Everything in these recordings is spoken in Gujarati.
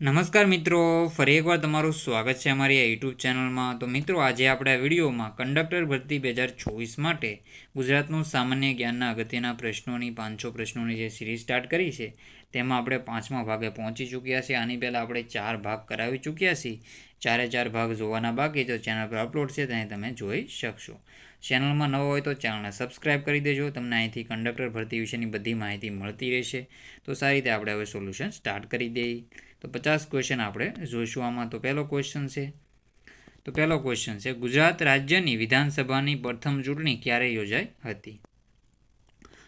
નમસ્કાર મિત્રો, ફરી એકવાર તમારું સ્વાગત છે અમારી આ યુટ્યુબ ચેનલમાં તો મિત્રો, આજે આપણે આ વિડીયોમાં કંડક્ટર ભરતી બે હજાર ચોવીસ માટે ગુજરાતનું સામાન્ય જ્ઞાનના અગત્યના પ્રશ્નોની, પાંચસો પ્રશ્નોની જે સિરીઝ સ્ટાર્ટ કરી છે, તેમાં આપણે પાંચમા ભાગે પહોંચી ચૂક્યા છીએ. આની પહેલાં આપણે ચાર ભાગ કરાવી ચૂક્યા છીએ. ચારે ચાર ભાગ જોવાના બાકી તો ચેનલ પર અપલોડ છે ત્યાં તમે જોઈ શકશો. ચેનલમાં નવો હોય તો ચેનલને સબસ્ક્રાઇબ કરી દેજો. તમને અહીંથી કંડક્ટર ભરતી વિશેની બધી માહિતી મળતી રહેશે. તો સારી રીતે આપણે હવે સોલ્યુશન સ્ટાર્ટ કરી દઈએ તો પચાસ ક્વેશ્ચન આપણે જોઈશું આમાં. તો પહેલો ક્વેશ્ચન છે. તો પહેલો ક્વેશ્ચન છે, ગુજરાત રાજ્યની વિધાનસભાની પ્રથમ ચૂંટણી ક્યારે યોજાઈ હતી?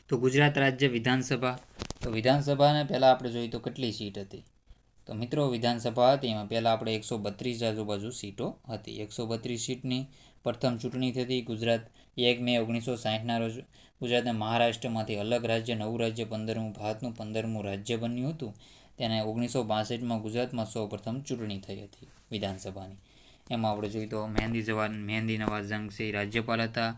તો ગુજરાત રાજ્ય વિધાનસભા. તો વિધાનસભાને પહેલાં આપણે જોઈએ તો કેટલી સીટ હતી? તો મિત્રો, વિધાનસભા હતી. એમાં પહેલાં આપણે એકસો બત્રીસ આજુબાજુ સીટો હતી. એકસો બત્રીસ સીટની પ્રથમ ચૂંટણી થતી. ગુજરાત એક મે ઓગણીસો સાહીઠના રોજ ગુજરાતને મહારાષ્ટ્રમાંથી અલગ રાજ્ય, નવું રાજ્ય, પંદરમું ભારતનું, પંદરમું રાજ્ય બન્યું હતું. તેને ઓગણીસો બાસઠમાં ગુજરાતમાં સૌ પ્રથમ ચૂંટણી થઈ હતી વિધાનસભાની. એમાં આપણે જોઈએ તો મહેંદી જવાન, મહેંદી નવાઝ જંગસિંહ રાજ્યપાલ હતા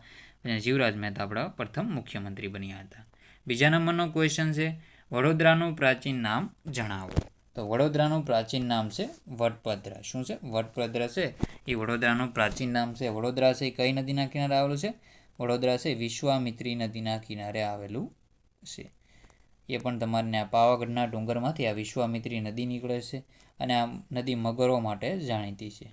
અને શિવરાજ મહેતા આપણા પ્રથમ મુખ્યમંત્રી બન્યા હતા. બીજા નંબરનો ક્વેશ્ચન છે, વડોદરાનું પ્રાચીન નામ જણાવો. તો વડોદરાનું પ્રાચીન નામ છે વડપદ્રા શું છે? વડપદ્રા છે? એ વડોદરાનું પ્રાચીન નામ છે. વડોદરા છે એ કઈ નદીના કિનારે આવેલું છે? વડોદરા છે વિશ્વામિત્રી નદીના કિનારે આવેલું છે. એ પણ તમારે આ પાવાગઢના ડુંગરમાંથી આ વિશ્વામિત્રી નદી નીકળે છે અને આ નદી મગરો માટે જાણીતી છે.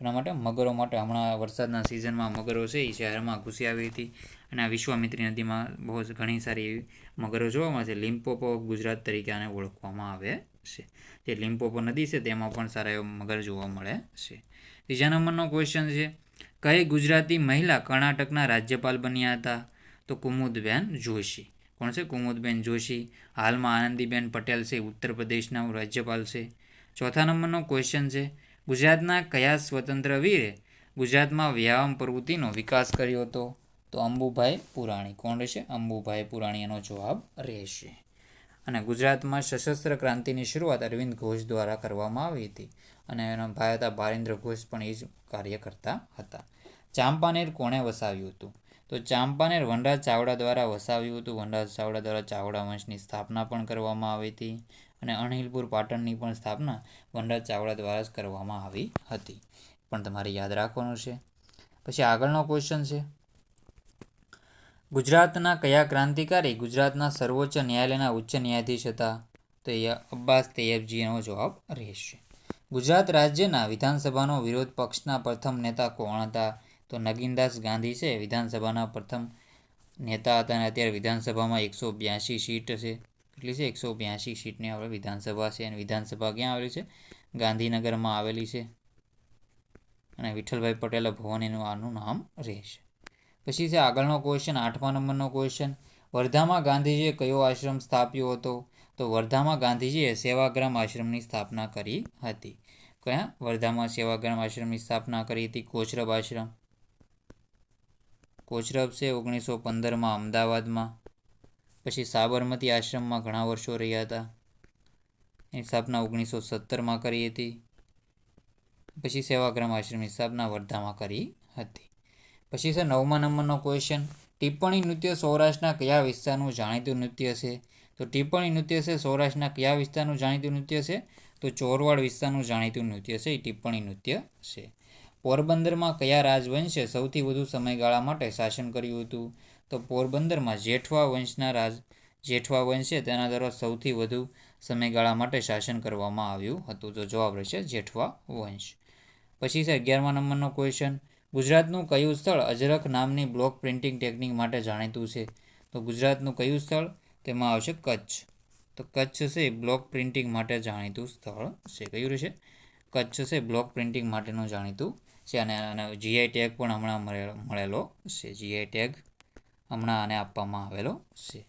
એના માટે મગરો માટે હમણાં વરસાદના સિઝનમાં મગરો છે એ શહેરમાં ઘૂસી આવી હતી અને આ વિશ્વામિત્રી નદીમાં બહુ ઘણી સારી મગરો જોવા મળે છે. લિમ્પોપો ગુજરાત તરીકે આને ઓળખવામાં આવે છે. જે લિમ્પોપો નદી છે, તેમાં પણ સારા એવા મગર જોવા મળે છે. ત્રીજા નંબરનો ક્વેશ્ચન છે, કઈ ગુજરાતી મહિલા કર્ણાટકના રાજ્યપાલ બન્યા હતા? તો કુમુદબેન જોશી. કોણ છે? કુમુદબેન જોશી. હાલમાં આનંદીબેન પટેલ છે ઉત્તર પ્રદેશના રાજ્યપાલ છે. ચોથા નંબરનો ક્વેશ્ચન છે, ગુજરાતના કયા સ્વતંત્ર વીરે ગુજરાતમાં વ્યાયામ પ્રવૃત્તિનો વિકાસ કર્યો હતો? તો અંબુભાઈ પુરાણી. કોણ રહેશે? અંબુભાઈ પુરાણી એનો જવાબ રહેશે. અને ગુજરાતમાં સશસ્ત્ર ક્રાંતિની શરૂઆત અરવિંદ ઘોષ દ્વારા કરવામાં આવી હતી અને એનો ભાઈ હતા ભારેન્દ્ર ઘોષ પણ એ જ કાર્ય કરતા હતા. ચાંપાનેર કોણે વસાવ્યું હતું? તો ચાંપાનેર વનરાજ ચાવડા દ્વારા વસાવ્યું હતું. વનરાજ ચાવડા દ્વારા ચાવડા વંશની સ્થાપના પણ કરવામાં આવી હતી અને અણહિલપુર પાટણની પણ સ્થાપના વનરાજ ચાવડા દ્વારા જ કરવામાં આવી હતી. પણ તમારે યાદ રાખવાનું છે. પછી આગળનો ક્વેશ્ચન છે. ગુજરાતના કયા ક્રાંતિકારી ગુજરાતના સર્વોચ્ચ ન્યાયાલયના ઉચ્ચ ન્યાયાધીશ હતા? તો એ અબ્બાસ તૈયબજીનો જવાબ રહેશે. ગુજરાત રાજ્યના વિધાનસભાનો વિરોધ પક્ષના પ્રથમ નેતા કોણ હતા? તો નગીનદાસ ગાંધી છે, વિધાનસભાના પ્રથમ નેતા હતા અને અત્યારે વિધાનસભામાં એકસો બ્યાસી સીટ છે. કેટલી છે? એકસો બ્યાસી સીટની આપણે વિધાનસભા છે અને વિધાનસભા ક્યાં આવેલી છે? ગાંધીનગરમાં આવેલી છે. અને વિઠ્ઠલભાઈ પટેલ ભવન એનું આનું નામ રહેશે. પછી છે આગળનો ક્વેશ્ચન આઠમા નંબરનો ક્વેશ્ચન વર્ધામાં ગાંધીજીએ કયો આશ્રમ સ્થાપ્યો હતો? તો વર્ધામાં ગાંધીજીએ સેવાગ્રામ આશ્રમની સ્થાપના કરી હતી. કયા? વર્ધામાં સેવાગ્રામ આશ્રમની સ્થાપના કરી હતી કોચરબ આશ્રમ. કોચરબ છે ઓગણીસો પંદરમાં અમદાવાદમાં. પછી સાબરમતી આશ્રમમાં ઘણા વર્ષો રહ્યા હતા. એની સ્થાપના ઓગણીસો સત્તરમાં કરી હતી. પછી સેવાગ્રામ આશ્રમની સ્થાપના વર્ધામાં કરી હતી. પછી છે નવમા નંબરનો ક્વેશ્ચન ટિપ્પણી નૃત્ય સૌરાષ્ટ્રના કયા વિસ્તારનું જાણીતું નૃત્ય છે? તો ટિપ્પણી નૃત્ય છે સૌરાષ્ટ્રના કયા વિસ્તારનું જાણીતું નૃત્ય છે? તો ચોરવાડ વિસ્તારનું જાણીતું નૃત્ય છે એ ટિપ્પણી નૃત્ય છે. પોરબંદરમાં કયા રાજવંશે સૌથી વધુ સમયગાળા માટે શાસન કર્યું હતું? તો પોરબંદરમાં જેઠવા વંશના રાજ, જેઠવા વંશ તેના દ્વારા સૌથી વધુ સમયગાળા માટે શાસન કરવામાં આવ્યું હતું. તો જવાબ રહેશે જેઠવા વંશ. પછી છે અગિયારમા નંબરનો ક્વેશ્ચન ગુજરાતનું કયું સ્થળ અજરખ નામની બ્લોક પ્રિન્ટિંગ ટેકનિક માટે જાણીતું છે? તો ગુજરાતનું કયું સ્થળ? તેમાં આવશે કચ્છ. તો કચ્છ છે બ્લોક પ્રિન્ટિંગ માટે જાણીતું સ્થળ છે. કયું રહેશે? કચ્છ છે બ્લોક પ્રિન્ટિંગ માટેનું જાણીતું છે અને જીઆઈ ટેગ પણ હમણાં મળેલો છે. જીઆઈ ટેગ હમણાં આને આપવામાં આવેલો છે.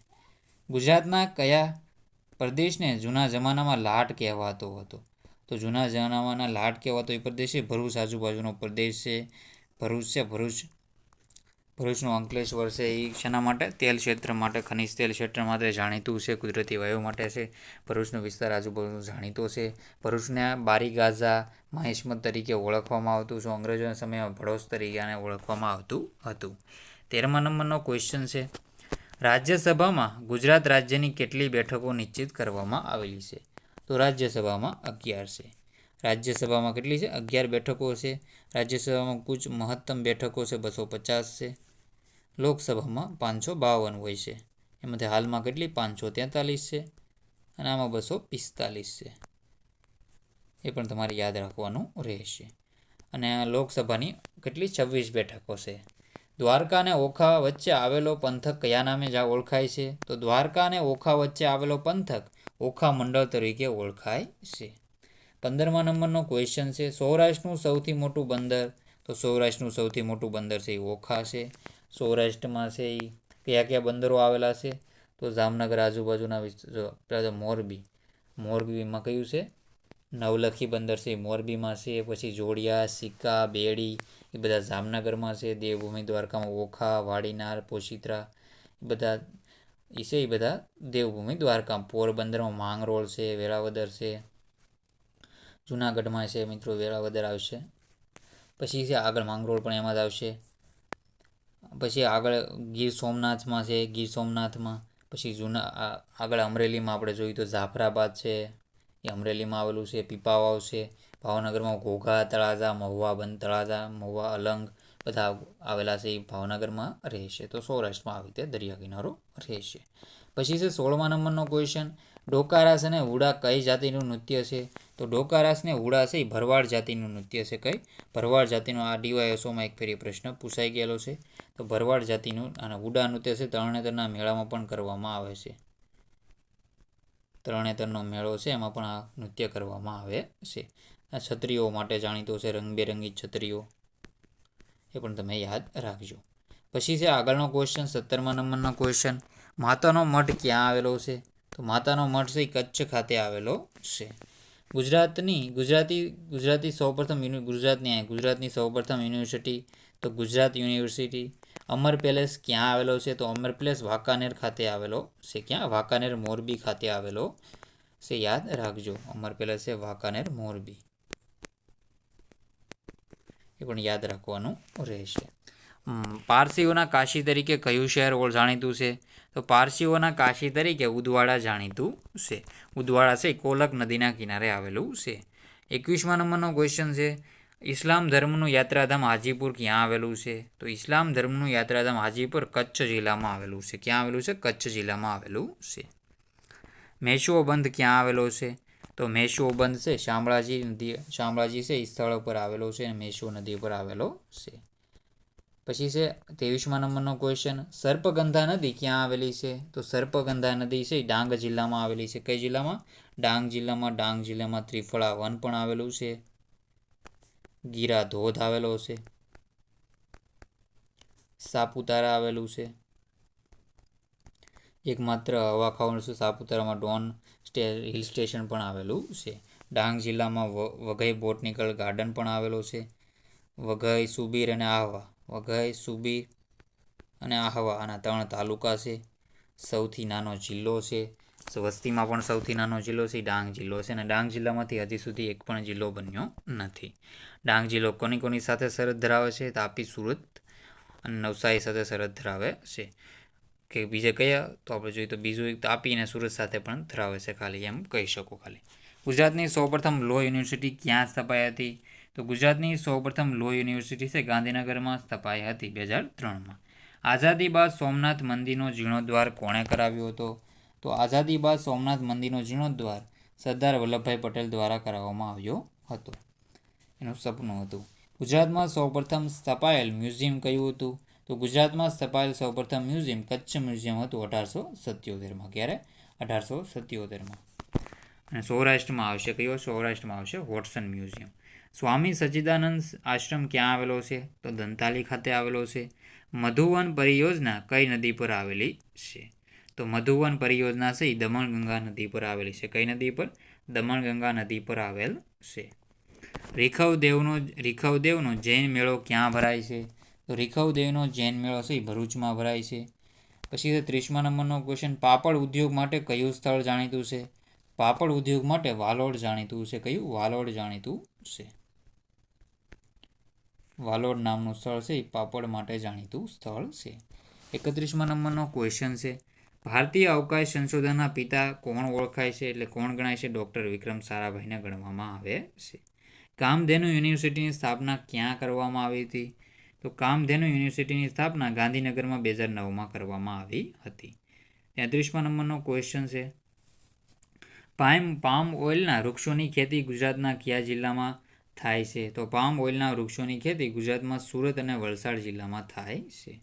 ગુજરાતના કયા પ્રદેશને જૂના જમાનામાં લાટ કહેવાતો હતો? તો જૂના જમાનામાં લાટ કહેવાતો એ પ્રદેશ છે. ભરૂચ આજુબાજુનો પ્રદેશ છે. ભરૂચ છે, ભરૂચ. ભરૂચનું અંકલેશ્વર છે એ શેના માટે? તેલ ક્ષેત્ર માટે, ખનિજ તેલ ક્ષેત્ર માટે જાણીતું છે, કુદરતી વાયુ માટે છે. ભરૂચનો વિસ્તાર આજુબાજુ જાણીતો છે. ભરૂચને બારી ગાઝા મહેશમત તરીકે ઓળખવામાં આવતું છે. અંગ્રેજોના સમયમાં ભડોસ તરીકે આને ઓળખવામાં આવતું હતું. તેરમા નંબરનો ક્વેશ્ચન છે. રાજ્યસભામાં ગુજરાત રાજ્યની કેટલી બેઠકો નિશ્ચિત કરવામાં આવેલી છે? તો રાજ્યસભામાં અગિયાર છે. રાજ્યસભામાં કેટલી છે? અગિયાર બેઠકો છે. રાજ્યસભામાં કુચ મહત્તમ બેઠકો છે બસો પચાસ છે. લોકસભામાં પાંચસો બાવન હોય છે. એમાંથી હાલમાં કેટલી? પાંચસો તેતાલીસ છે. અને આમાં બસો પિસ્તાલીસ છે. એ પણ તમારે યાદ રાખવાનું રહેશે. અને લોકસભાની કેટલી? છવ્વીસ બેઠકો છે. દ્વારકા અને ઓખા વચ્ચે આવેલો પંથક કયા નામે જા ઓળખાય છે? તો દ્વારકા અને ઓખા વચ્ચે આવેલો પંથક ઓખા મંડળ તરીકે ઓળખાય છે. પંદરમા નંબરનો ક્વેશ્ચન છે, સૌરાષ્ટ્રનું સૌથી મોટું બંદર? તો સૌરાષ્ટ્રનું સૌથી મોટું બંદર છે એ ઓખા છે. સૌરાષ્ટ્રમાં છે એ કયા કયા બંદરો આવેલા છે? તો જામનગર આજુબાજુના વિસ્તાર મોરબી. મોરબીમાં કયું છે? નવલખી બંદર છે મોરબીમાં છે, પછી જોડિયા, સિક્કા, બેડી, એ બધા જામનગરમાં છે, દેવભૂમિ, દ્વારકામાં ઓખા, વાડીનાર, પોશિત્રા, એ બધા એ છે એ બધા દેવભૂમિ દ્વારકા પોરબંદરમાં માંગરોળ છે વેળાવદર છે. જુનાગઢમાં છે મિત્રો વેરાવદર આવશે. પછી છે આગળ માંગરોળ પણ એમાં જ આવશે. પછી આગળ ગીર સોમનાથમાં છે, ગીર સોમનાથમાં. પછી જૂના આગળ અમરેલીમાં આપણે જોઈએ તો જાફરાબાદ છે, એ અમરેલીમાં આવેલું છે પીપાવાવ આવશે. ભાવનગરમાં ઘોઘા તળાજા મહુવા બંધ તળાજા, મહુવા અલંગ બધા આવેલા છે એ ભાવનગરમાં રહેશે. તો સૌરાષ્ટ્રમાં આવી રીતે દરિયા કિનારો રહેશે. પછી છે સોળમા નંબરનો ક્વેશ્ચન ડોકારાસ અને હુડા કઈ જાતિનું નૃત્ય છે? તો ડોકારાસ ને હુડા એ ભરવાડ જાતિનું નૃત્ય છે કઈ. ભરવાડ જાતિનો આ ડીવાયએસઓમાં એક ફેરી પ્રશ્ન પૂછાઈ ગયેલો છે. તો ભરવાડ જાતિનું અને હુડા નૃત્ય છે, તરણેતરના મેળામાં પણ કરવામાં આવે છે. તરણેતરનો મેળો છે, એમાં પણ આ નૃત્ય કરવામાં આવે છે. આ છત્રીઓ માટે જાણીતો છે, રંગબેરંગી છત્રીઓ. એ પણ તમે યાદ રાખજો. પછી છે આગળનો ક્વેશ્ચન સત્તરમા નંબરનો ક્વેશ્ચન માતાનો મઠ ક્યાં આવેલો છે? તો માતાનો મઠ છે કચ્છ ખાતે આવેલો છે. ગુજરાતની, ગુજરાતી ગુજરાતી સૌપ્રથમ ગુજરાતની ગુજરાતની સૌપ્રથમ યુનિવર્સિટી, તો ગુજરાત યુનિવર્સિટી. અમર પેલેસ ક્યાં આવેલો છે? તો અમર પેલેસ વાંકાનેર ખાતે આવેલો છે. ક્યાં? વાંકાનેર મોરબી ખાતે આવેલો છે. યાદ રાખજો, અમર પેલેસ છે વાંકાનેર મોરબી. એ પણ યાદ રાખવાનું રહેશે. પારસીઓના કાશી તરીકે કયું શહેર જાણીતું છે? તો પારસીઓના કાશી તરીકે ઉદવાડા જાણીતું છે. ઉદવાડા છે કોલક નદીના કિનારે આવેલું છે. એકવીસમા નંબરનો ક્વેશ્ચન છે, ઇસ્લામ ધર્મનું યાત્રાધામ હાજીપુર ક્યાં આવેલું છે? તો ઇસ્લામ ધર્મનું યાત્રાધામ હાજીપુર કચ્છ જિલ્લામાં આવેલું છે. ક્યાં આવેલું છે? કચ્છ જિલ્લામાં આવેલું છે. મેશુઓ બંધ ક્યાં આવેલો છે? તો મેશુઓ બંધ છે, શામળાજી નદી, શામળાજી છે, એ સ્થળ ઉપર આવેલો છે અને મેશો નદી પર આવેલો છે. પછી છે ત્રેવીસમા નંબરનો ક્વેશ્ચન સર્પગંધા નદી ક્યાં આવેલી છે? તો સર્પગંધા નદી છે ડાંગ જિલ્લામાં આવેલી છે. કઈ જિલ્લામાં? ડાંગ જિલ્લામાં ડાંગ જિલ્લામાં ત્રિફળા વન પણ આવેલું છે. ગીરા ધોધ આવેલો છે. સાપુતારા આવેલું છે. એકમાત્ર હવા ખાવાનું છે સાપુતારામાં, ડોન સ્ટે, હિલ સ્ટેશન પણ આવેલું છે. ડાંગ જિલ્લામાં વઘઈ બોટનિકલ ગાર્ડન પણ આવેલો છે. વઘઈ, સુબીર અને આહવા. વઘઈ સુબીર અને આહવા. આના ત્રણ તાલુકા છે. સૌથી નાનો જિલ્લો છે. વસ્તીમાં પણ સૌથી નાનો જિલ્લો છે. ડાંગ જિલ્લો છે. અને ડાંગ જિલ્લામાંથી હજી સુધી એક પણ જિલ્લો બન્યો નથી. ડાંગ જિલ્લો કોની કોની સાથે સરહદ ધરાવે છે? તાપી, સુરત અને નવસારી સાથે સરહદ ધરાવે છે. કે બીજે કયા? તો આપણે જોઈએ તો બીજું એક તાપી અને સુરત સાથે પણ ધરાવે છે. ખાલી એમ કહી શકો ખાલી. ગુજરાતની સૌપ્રથમ લો યુનિવર્સિટી ક્યાં સ્થપાઈ હતી? તો ગુજરાતની સૌપ્રથમ લો યુનિવર્સિટી છે ગાંધીનગરમાં સ્થપાઈ હતી બે હજાર ત્રણમાં. આઝાદી બાદ સોમનાથ મંદિરનો જીર્ણોદ્વાર કોણે કરાવ્યો હતો? તો આઝાદી બાદ સોમનાથ મંદિરનો જીર્ણોદ્વાર સરદાર વલ્લભભાઈ પટેલ દ્વારા કરાવવામાં આવ્યો હતો. એનું સપનું હતું. ગુજરાતમાં સૌપ્રથમ સ્થપાયેલ મ્યુઝિયમ કયું હતું? તો ગુજરાતમાં સ્થપાયેલ સૌપ્રથમ મ્યુઝિયમ કચ્છ મ્યુઝિયમ હતું અઢારસો સત્યોતેરમાં. ક્યારે? અઢારસો સત્યોતેરમાં. અને સૌરાષ્ટ્રમાં આવશે કયો? સૌરાષ્ટ્રમાં આવશે વોટસન મ્યુઝિયમ. સ્વામી સચ્ચિદાનંદ આશ્રમ ક્યાં આવેલો છે? તો દંતાલી ખાતે આવેલો છે. મધુવન પરિયોજના કઈ નદી પર આવેલી છે? તો મધુવન પરિયોજના છે એ દમણગંગા નદી પર આવેલી છે. કઈ નદી પર? દમણગંગા નદી પર આવેલ છે. રીખવદેવનો રીખવદેવનો જૈન મેળો ક્યાં ભરાય છે? તો રીખવદેવનો જૈન મેળો છે એ ભરૂચમાં ભરાય છે. પછી ત્રીસમા નંબરનો ક્વેશ્ચન પાપડ ઉદ્યોગ માટે કયું સ્થળ જાણીતું છે? પાપડ ઉદ્યોગ માટે વાલોડ જાણીતું છે. કયું? વાલોડ જાણીતું છે. વાલોડ નામનું સ્થળ છે એ પાપડ માટે જાણીતું સ્થળ છે. એકત્રીસમા નંબરનો ક્વેશ્ચન છે. ભારતીય અવકાશ સંશોધનના પિતા કોણ ઓળખાય છે એટલે કોણ ગણાય છે? ડૉક્ટર વિક્રમ સારાભાઈને ગણવામાં આવે છે. કામધેનુ યુનિવર્સિટીની સ્થાપના ક્યાં કરવામાં આવી હતી? તો કામધેનુ યુનિવર્સિટીની સ્થાપના ગાંધીનગરમાં બે હજાર નવમાં કરવામાં આવી હતી. તેત્રીસમાં નંબરનો ક્વેશ્ચન છે. પામ પામ ઓઇલના વૃક્ષોની ખેતી ગુજરાતના કયા જિલ્લામાં થાય છે. તો પામ ઓઇલના વૃક્ષોની ખેતી ગુજરાતમાં સુરત અને વલસાડ જિલ્લામાં થાય છે.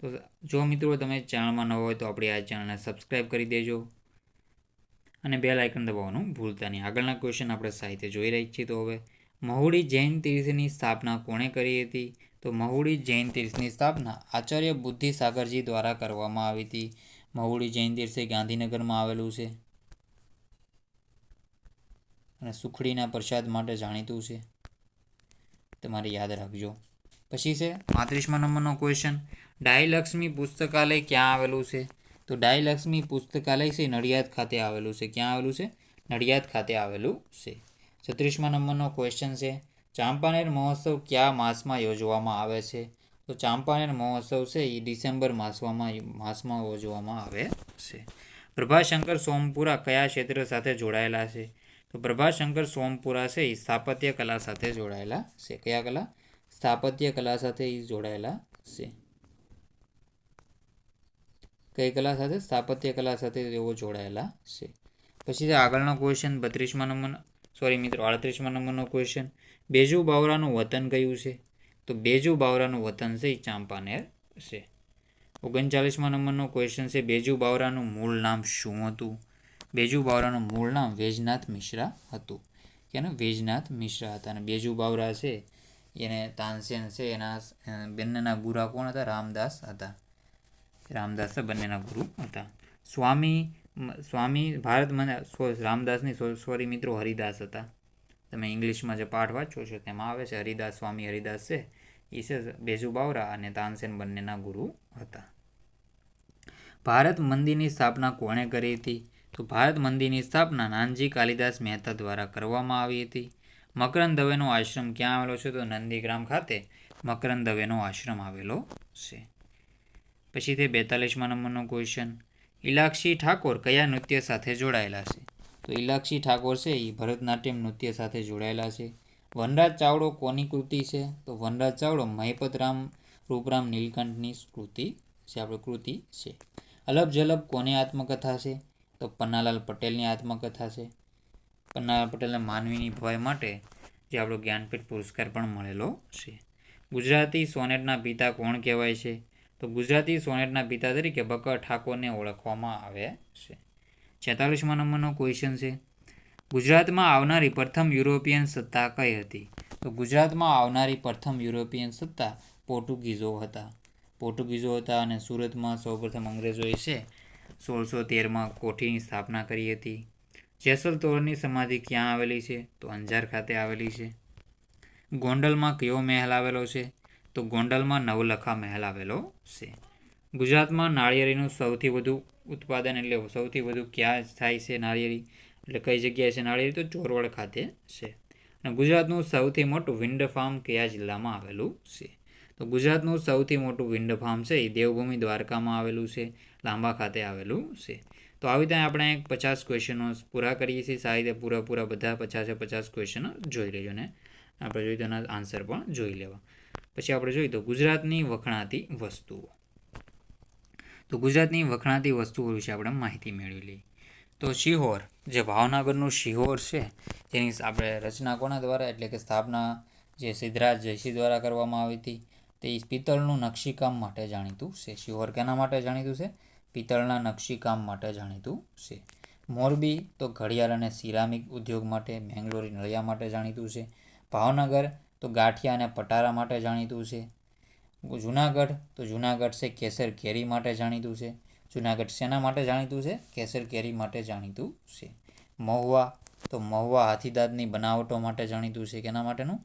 તો જો મિત્રો તમે ચેનલમાં ન હોય તો આપણી આ ચેનલને સબસ્ક્રાઈબ કરી દેજો અને બે લાઇકન દબાવવાનું ભૂલતા નહીં. આગળના ક્વેશ્ચન આપણે સાહિત્ય જોઈ રહી છીએ તો હવે મહુડી જૈન તીર્થની સ્થાપના કોણે કરી હતી? તો મહુડી જૈન તીર્થની સ્થાપના આચાર્ય બુદ્ધિ સાગરજી દ્વારા કરવામાં આવી હતી. મહુડી જૈન તીર્થ ગાંધીનગરમાં આવેલું છે. અને સુખડીના પ્રસાદ માટે જાણીતું છે. તમારે યાદ રાખજો. પછી છે પાંત્રીસમાં નંબરનો ક્વેશ્ચન ડાયલક્ષ્મી પુસ્તકાલય ક્યાં આવેલું છે? તો ડાયલક્ષ્મી પુસ્તકાલય છે નડિયાદ ખાતે આવેલું છે. ક્યાં આવેલું છે? નડિયાદ ખાતે આવેલું છે. છત્રીસમાં નંબરનો ક્વેશ્ચન છે. ચાંપાનેર મહોત્સવ કયા માસમાં યોજવામાં આવે છે? તો ચાંપાનેર મહોત્સવ છે એ ડિસેમ્બર માસમાં માસમાં યોજવામાં આવે છે. પ્રભાશંકર સોમપુરા કયા ક્ષેત્ર સાથે જોડાયેલા છે? તો પ્રભાશંકર સોમપુરા છે એ સ્થાપત્ય કલા સાથે જોડાયેલા છે. કયા કલા? સ્થાપત્ય કલા સાથે એ જોડાયેલા છે. કઈ કલા સાથે? સ્થાપત્ય કલા સાથે તેઓ જોડાયેલા છે. પછી આગળનો ક્વેશ્ચન બત્રીસમાં નંબરનો સોરી મિત્રો, આડત્રીસમાં નંબરનો ક્વેશ્ચન બેજુ બાવરાનું વતન કયું છે? તો બેજુ બાવરાનું વતન છે એ ચાંપાનેર છે. ઓગણચાલીસમાં નંબરનો ક્વેશ્ચન છે, બેજુ બાવરાનું મૂળ નામ શું હતું? બેજુ બાવરાનું મૂળ નામ વેજનાથ મિશ્રા હતું. કે વેજનાથ મિશ્રા હતા. અને બેજુ બાવરા છે, એને તાનસેન છે, એના બંનેના ગુરા કોણ હતા? રામદાસ હતા. રામદાસ બંનેના ગુરુ હતા. સ્વામી સ્વામી ભારત મને રામદાસની સોરી મિત્રો, હરિદાસ હતા. તમે ઇંગ્લિશમાં જે પાઠ વાંચો છો, તેમાં આવે છે, હરિદાસ સ્વામી, હરિદાસ છે ઈસે બેજુ બાવરા અને તાનસેન બંનેના ગુરુ હતા. ભારત મંદિરની સ્થાપના કોણે કરી હતી? તો ભારત મંદિરની સ્થાપના નાનજી કાલિદાસ મહેતા દ્વારા કરવામાં આવી હતી. મકરંદ દવેનો આશ્રમ ક્યાં આવેલો છે? તો નંદીગ્રામ ખાતે મકરંદ દવેનો આશ્રમ આવેલો છે. પછી તે બેતાલીસમાં નંબરનો ક્વેશ્ચન ઇલાક્ષી ઠાકોર કયા નૃત્ય સાથે જોડાયેલા છે? તો ઇલાક્ષી ઠાકોર છે એ ભરતનાટ્યમ નૃત્ય સાથે જોડાયેલા છે. વનરાજ ચાવડો કોની કૃતિ છે? તો વનરાજ ચાવડો મહિપતરામ રૂપરામ નીલકંઠની કૃતિ છે. આપણે કૃતિ છે. અલબ જલબ કોની આત્મકથા છે? તો પન્નાલાલ પટેલની આત્મકથા છે. પન્નાલાલ પટેલને માનવીની ભવાઈ માટે જે આપણો જ્ઞાનપીઠ પુરસ્કાર પણ મળેલો છે. ગુજરાતી સોનેટના પિતા કોણ કહેવાય છે? તો ગુજરાતી સોનેટના પિતા તરીકે બકર ઠાકોરને ઓળખવામાં આવે છે. છેતાલીસમાં નંબરનો ક્વેશ્ચન છે. ગુજરાતમાં આવનારી પ્રથમ યુરોપિયન સત્તા કઈ હતી? તો ગુજરાતમાં આવનારી પ્રથમ યુરોપિયન સત્તા પોર્ટુગીઝો હતા. પોર્ટુગીઝો હતા અને સુરતમાં સૌપ્રથમ અંગ્રેજોએ છે. સોળસો તેરમાં કોઠીની સ્થાપના કરી હતી. જેસલ તોરણની સમાધિ ક્યાં આવેલી છે? તો અંજાર ખાતે આવેલી છે. ગોંડલમાં કયો મહેલ આવેલો છે? તો ગોંડલમાં નવલખા મહેલ આવેલો છે. ગુજરાતમાં નાળિયેરીનું સૌથી વધુ ઉત્પાદન એટલે સૌથી વધુ ક્યાં થાય છે નાળિયેરી? એટલે કઈ જગ્યાએ છે નાળિયેરી? તો ચોરવડ ખાતે છે. અને ગુજરાતનું સૌથી મોટું વિન્ડ ફાર્મ કયા જિલ્લામાં આવેલું છે? તો ગુજરાતનું સૌથી મોટું વિન્ડ ફાર્મ છે એ દેવભૂમિ દ્વારકામાં આવેલું છે. લાંબા ખાતે આવેલું છે. તો આવી રીતે આપણે પચાસ ક્વેશ્ચનો પૂરા કરીએ છીએ. સારી રીતે પૂરા પૂરા બધા પચાસે પચાસ ક્વેશ્ચનો જોઈ લેજો ને. આપણે જોઈએ તેના આન્સર પણ જોઈ લેવા. પછી આપણે જોઈએ તો ગુજરાતની વખણાતી વસ્તુઓ. તો ગુજરાતની વખણાતી વસ્તુઓ વિશે આપણે માહિતી મેળવી લઈએ. તો શિહોર, જે ભાવનગરનું શિહોર છે, જેની આપણે રચના કોના દ્વારા? એટલે કે સ્થાપના જે સિદ્ધરાજ જયસિંહ દ્વારા કરવામાં આવી હતી. તે પિત્તળનું નકશીકામ માટે જાણીતું છે. શિહોર કેના માટે જાણીતું છે? પિત્તળના નકશીકામ માટે જાણીતું છે. મોરબી તો ઘડિયાળ અને સિરામિક ઉદ્યોગ માટે, બેંગ્લોરી, નળિયા માટે જાણીતું છે. ભાવનગર તો ગાંઠિયા અને પટારા માટે જાણીતું છે. જુનાગઢ તો જુનાગઢ છે કેસર કેરી માટે જાણીતું છે. જુનાગઢ શેના માટે જાણીતું છે? કેસર કેરી માટે જાણીતું છે. મહુવા તો મહુવા હાથીદાંતની બનાવટો માટે જાણીતું છે. કેના માટેનું?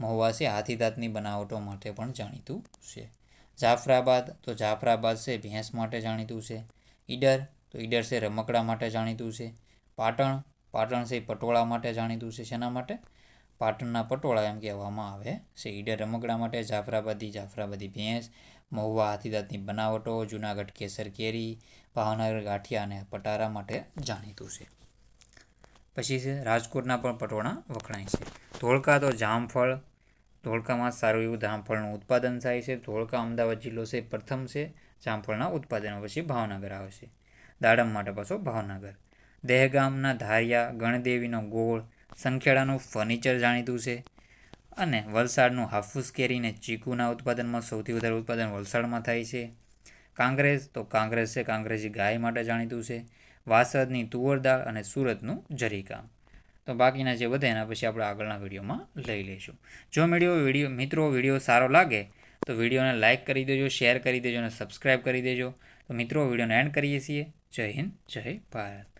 મહુવા છે હાથીદાંતની બનાવટો માટે પણ જાણીતું છે. જાફરાબાદ, તો જાફરાબાદ છે ભેંસ માટે જાણીતું છે. ઈડર, તો ઈડર છે રમકડા માટે જાણીતું છે. પાટણ પાટણ છે પટોળા માટે જાણીતું છે. શેના માટે? પાટણના પટોળા એમ કહેવામાં આવે છે. ઈડર રમકડા માટે જાફરાબાદી જાફરાબાદી ભેંસ, મહુવા હાથીદાંતની બનાવટો, જુનાગઢ કેસર કેરી, ભાવનગર ગાંઠિયા અને પટારા માટે જાણીતું છે. પછી છે રાજકોટના પણ પટોળા વખણાય છે. ધોળકા તો જામફળ ધોળકામાં સારું એવું જામફળનું ઉત્પાદન થાય છે. ધોળકા અમદાવાદ જિલ્લો છે પ્રથમ છે, જામફળના ઉત્પાદન પછી ભાવનગર આવે છે. દાડમ માટે પાછો ભાવનગર. દહેગામના ધારિયા, ગણદેવીનો ગોળ, સંખેડાનું ફર્નિચર જાણીતું છે અને વલસાડનું હાફૂસ કેરીને ચીકુના ઉત્પાદનમાં સૌથી વધારે ઉત્પાદન વલસાડમાં થાય છે. કાંગ્રેસ તો કાંગ્રેસ છે, કાંગ્રેસી ગાય માટે જાણીતું છે. વાસદની તુવર દાળ અને સુરતનું જરીકામ. તો બાકીના જે વધે એના પછી આપણે આગળના વિડીયોમાં લઈ લઈશું. જો વીડિયો વીડિયો, મિત્રો, વીડિયો સારો લાગે, તો વિડીયોને લાઇક કરી દેજો શેર કરી દેજો અને સબસ્ક્રાઈબ કરી દેજો. તો મિત્રો, વિડીયોને એન્ડ કરીએ છીએ. જય હિન્દ, જય ભારત.